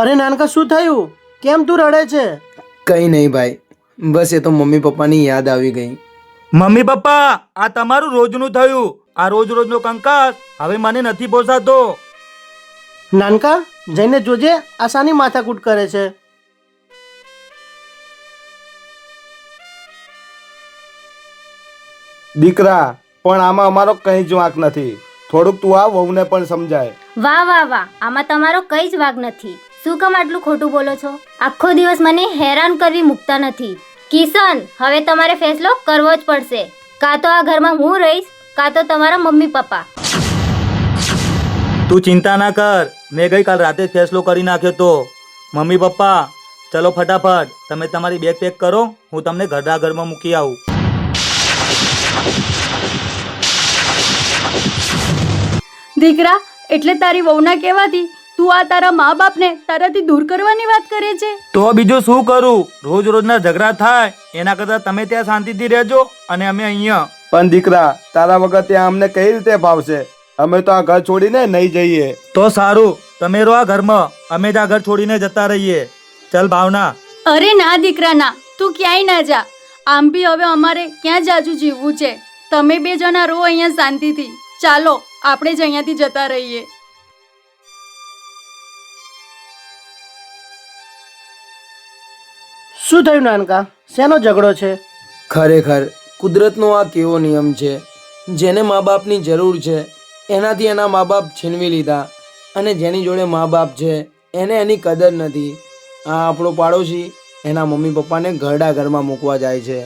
અરે નાનકા શું થયું? કેમ તું રડે છે? કંઈ નહીં ભાઈ. બસ એ તો મમ્મી પપ્પાની યાદ આવી ગઈ. મમ્મી પપ્પા આ તમારું રોજનું થયું. આ રોજ રોજનો કંકાસ. હવે મને નથી પોસાતો. નાનકા જઈને જોજે આ સાની માથાકૂટ કરે છે. દીકરા પણ આમાં અમારો કંઈ જ વાંક નથી. થોડુંક તું આ વહુને પણ સમજાય. વાહ વાહ વાહ. આમાં તમારો કંઈ જ વાગ નથી. શું કામ આટલું ખોટું બોલો છો? આખો દિવસ મને હેરાન કરવી મૂકતા નથી. કિશન હવે તમારે ફેસલો કરવો જ પડશે. કાં તો આ ઘરમાં હું રહીશ કાં તો તમારા મમ્મી પપ્પા. તું ચિંતા ના કર. મેં ગઈકાલ રાતે જ ફેસલો કરી નાખ્યો તો. મમ્મી પપ્પા ચલો ફટાફટ. તમે તમારી બેગ પેક કરો હું તમને ઘરના ઘરમાં મૂકી આવું. દીકરા એટલે તારી વહુના કહેવાથી તું આ તારા મા બાપને તારાથી દૂર કરવાની વાત કરે છે? તો બીજું શું કરું? રોજ રોજના ઝઘડા થાય એના કરતાં તમે ત્યાં શાંતિથી રહેજો અને અમે અહીંયા. પણ દીકરા તારા વગર ત્યાં અમને કઈ રીતે ભાવશે? અમે તો આ ઘર છોડીને નહીં જઈએ. તો સારું તમે રહો આ ઘરમાં. અમે જ આ ઘર છોડીને જતા રહીએ. ચલ ભાવના. અરે ના દીકરા ના તું ક્યાંય ના જા. આમ બી હવે અમારે ક્યાં જાજુ જીવવું છે? તમે બે જણા રહો અહીંયા શાંતિથી. ચાલો આપણે જ અહીંયાથી જતા રહીએ. શું થયું નાનકા? શેનો ઝઘડો છે? ખરેખર, કુદરતનો આ કેવો નિયમ છે? જેને મા બાપની જરૂર છે, એનાથી એના મા બાપ છીનવી લીધા અને જેની જોડે મા બાપ છે, એને એની કદર નથી. આ આપણો પાડોશી એના મમ્મી પપ્પાને ઘરડા ઘરમાં મૂકવા જાય છે.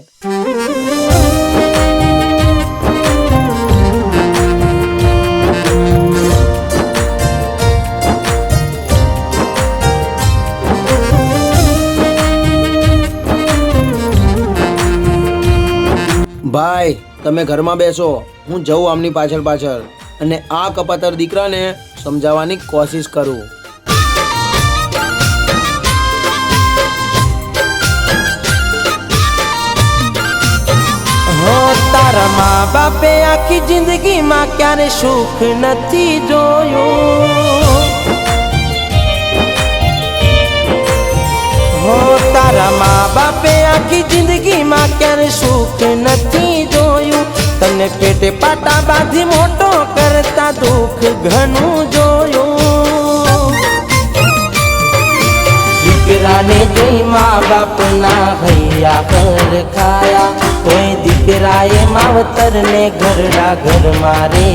ભાઈ, તમે ઘરમાં બેસો. હું જઉં આમની પાછળ પાછળ. અને આ કપાતર દીકરાને સમજાવવાની કોશિશ કરું. હો, તારા મા બાપે આખી જિંદગીમાં ક્યારે સુખ નથી જોયું? હો તારા મા બાપે આખી જિંદગીમાં ક્યારે સુખ નથી જોયું. તને પેટે પાટા બાંધી મોટો કરતા દુઃખ ઘણું જોયું. દીકરાને જોઈ મા બાપના હૈયા પર ખાયા. કોઈ દીકરાએ માવતરને ઘરડા ઘર મારે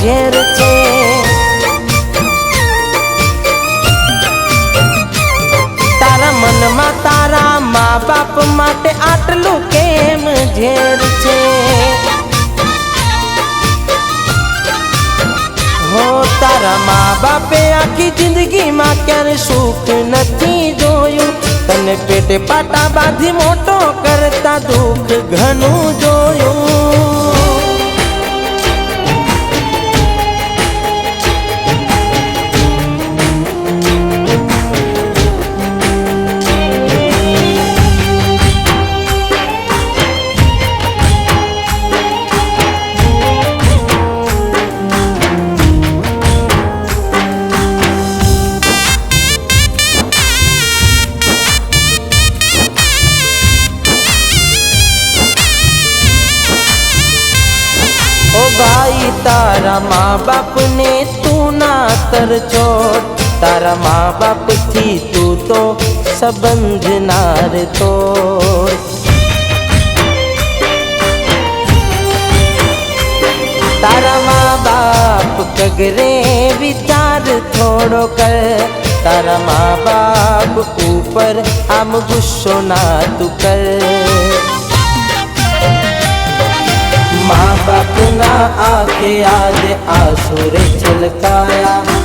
ઝેર છે તારા મનમાં તારા મા બાપ માટે આટલું કેમ ઝેર છે હો તારા મા બાપે આખી જિંદગીમાં ક્યારે સુખ નથી જોયું? તને પેટે પાટા બાંધી મોટો કરતા દુઃખ ઘણું જોયું. ભાઈ, તારા મા બાપને તું ના છોડ તારા મા બાપથી તું તો સંબંધ નાર તો તારા મા બાપ કગરે વિચાર થોડો કર. તારા મા બાપ ઉપર આમ ગુસ્સો ના તું કર. મા બાપના આંખે આજે આસુરે છલકાયા.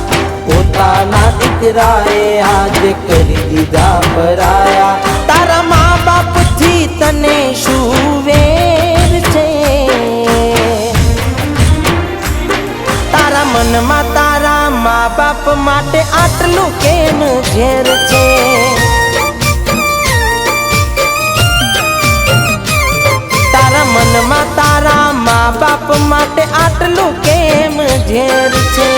પોતાના દીકરાએ આજે કરી દીધા ભરાયા તારા મા બાપ બાપથી તને શું છે? તારા મનમાં તારા મા બાપ માટે આટલું કેમ ઘેર છે? તારા મનમાં તારા માટે આટલું કેમ ઝેર છે?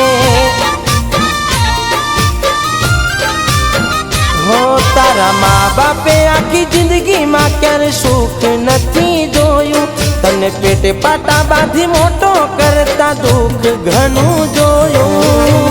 હો તારા મા બાપે આખી જિંદગીમાં ક્યારે સુખ નથી જોયું. તને પેટે પાટા બાંધી મોટો કરતા દુઃખ ઘણું જોયું.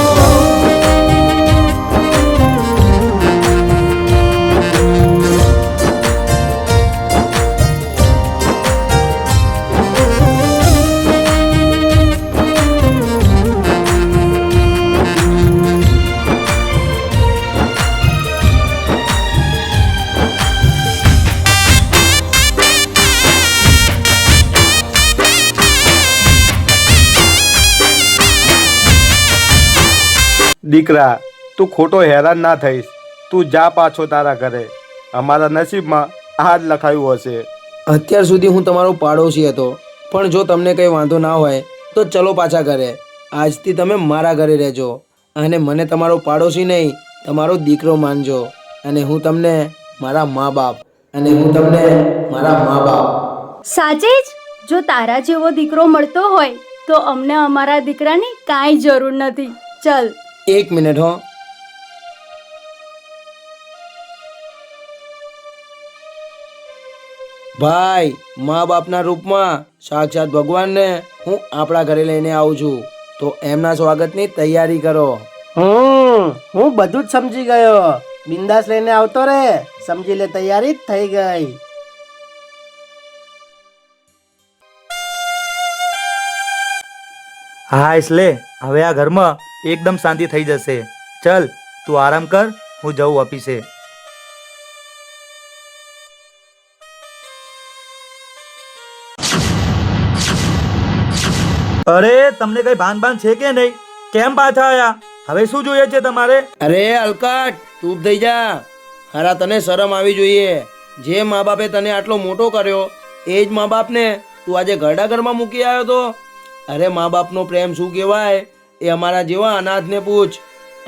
દીકરા તું ખોટો હેરાન ના થઈશ. તું જા પાછો તારા ઘરે. અમારા નસીબમાં આ જ લખાયું હશે. અત્યાર સુધી હું તમારો પાડોશી હતો પણ જો તમને કંઈ વાંધો ના હોય તો ચલો પાછા ઘરે. આજથી તમે મારા ઘરે રહેજો અને મને તમારો પાડોશી નહીં તમારો દીકરો માનજો અને હું તમને મારા મા બાપ અને હું તમને મારા મા બાપ સાચે જ? જો તારા જેવો દીકરો મળતો હોય તો અમને અમારા દીકરાની કાંઈ જરૂર નથી. ચલ. એક મિનિટ હો ભાઈ મા બાપના રૂપમાં સાક્ષાત ભગવાનને હું આપણા ઘરે લઈને આવું છું. તો એમના સ્વાગતની તૈયારી કરો. હું હું બધું જ સમજી ગયો. બિંદાસ લઈને આવતો રે. સમજી લે તૈયારી જ થઈ ગઈ. હા એટલે હવે આ ઘરમાં એકદમ શાંતિ થઈ જશે. ચલ, તું આરામ કર, હું જઉં ઓફિસે. અરે, તમને કઈ ભાન ભાન છે કે નહીં? કેમ પાછા આયા? હવે શું જોઈએ છે તમારે? અરે, અલકાટ, ચૂપ થઈ જા. હરા, તને શરમ આવી જોઈએ. જે મા બાપે તને આટલો મોટો કર્યો, એ જ મા બાપને તું આજે ઘરડા ઘરમાં મૂકી આવ્યો તો? અરે મા બાપનો પ્રેમ શું કહેવાય? એ અમારા જેવા અનાથને પૂછ.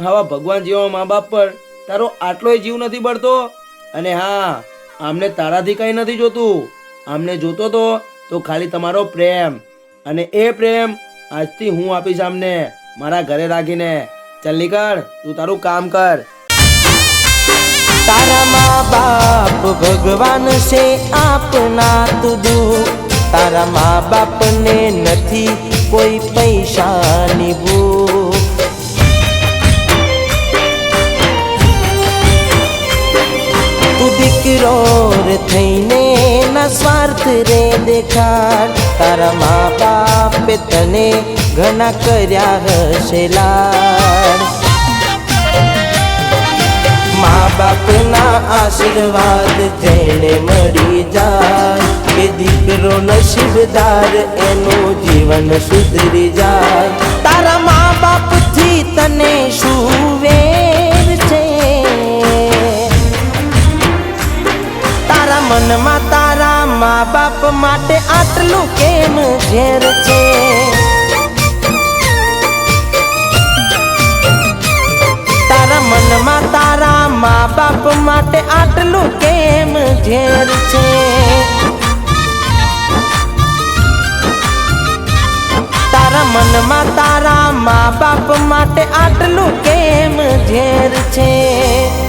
આવા ભગવાન જેવા મા બાપ પર તારો આટલોય જીવ નથી બળતો? અને હા, આમને તારાથી કંઈ નથી જોતું. આમને જોતો તો તો ખાલી તમારો પ્રેમ. અને એ પ્રેમ આજથી હું આપીશ આમને, મારા ઘરે રાખીને. ચાલ નીકળ, તું તારું કામ કર. તારા મા બાપ ભગવાન છે આપના તું તારા મા બાપને નથી કોઈ પૈસાની દેખાડ. તારા મા બાપે તને ઘણા કર્યા હશે લાડ. મા બાપના આશીર્વાદ જેને મળી જાય. કે દીકરો નસીબદાર, એનું જીવન સુધરી જાય. તારા મા બાપથી તને શું વેર માટે આટલું કેમ ઝેર છે? તારા મનમાં તારા મા બાપ માટે આટલું કેમ ઝેર છે? તારા મનમાં તારા મા બાપ માટે આટલું કેમ ઝેર છે?